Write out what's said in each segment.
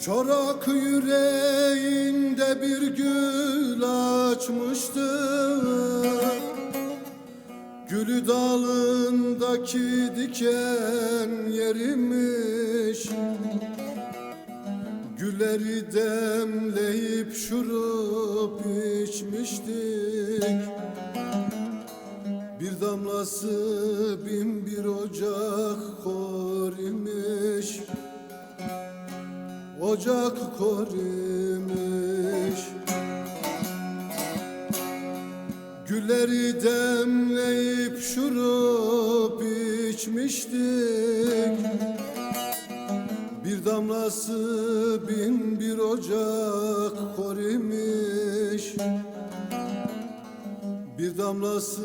Çorak yüreğinde bir gül açmıştı. Gülü dalındaki diken yerimiş. Gülleri demleyip şurup içmiştik. Bir damlası bin bir ocak kor imiş Ocak kor imiş Gülleri demleyip şurup içmiştik. Bir damlası bin bir ocak kor imiş Bir damlası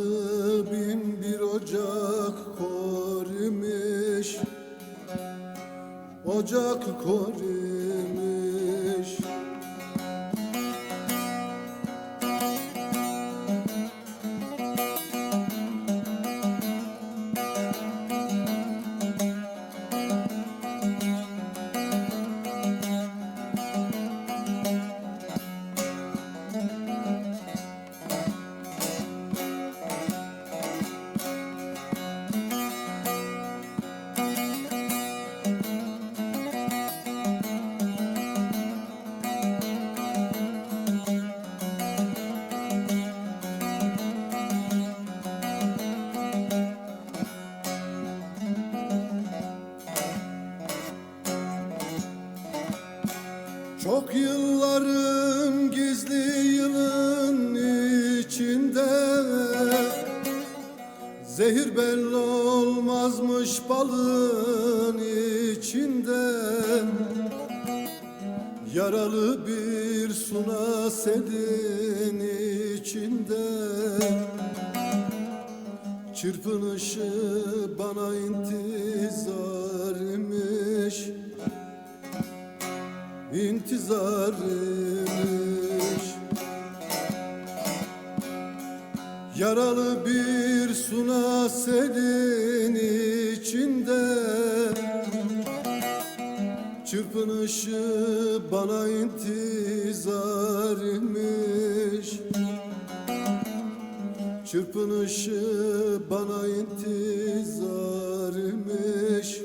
bin bir ocak kor imiş Ocak kor Zehir belli olmazmış balın içinde. Yaralı bir suna selin içinde. Çırpınışı bana intizar imiş. İntizar imiş. Yaralı bir suna selin içinde. Çırpınışı bana intizar imiş Çırpınışı bana intizar imiş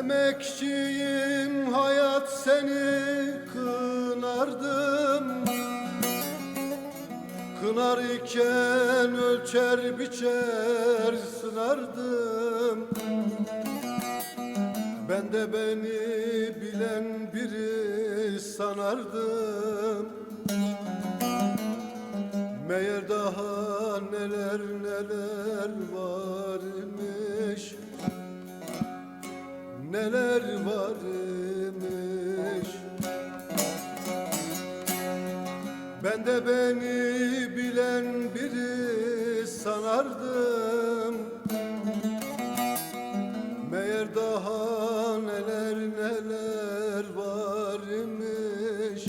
Emekçiyim hayat seni kınardım. Kınar iken ölçer biçer sınardım. Ben de beni bilen biri sanardım. Meğer daha neler neler var imiş Neler var imiş Ben de beni bilen biri sanardım. Meğer daha neler neler var imiş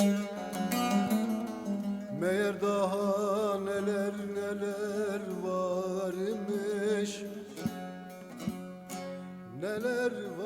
Meğer daha neler neler var imiş Neler var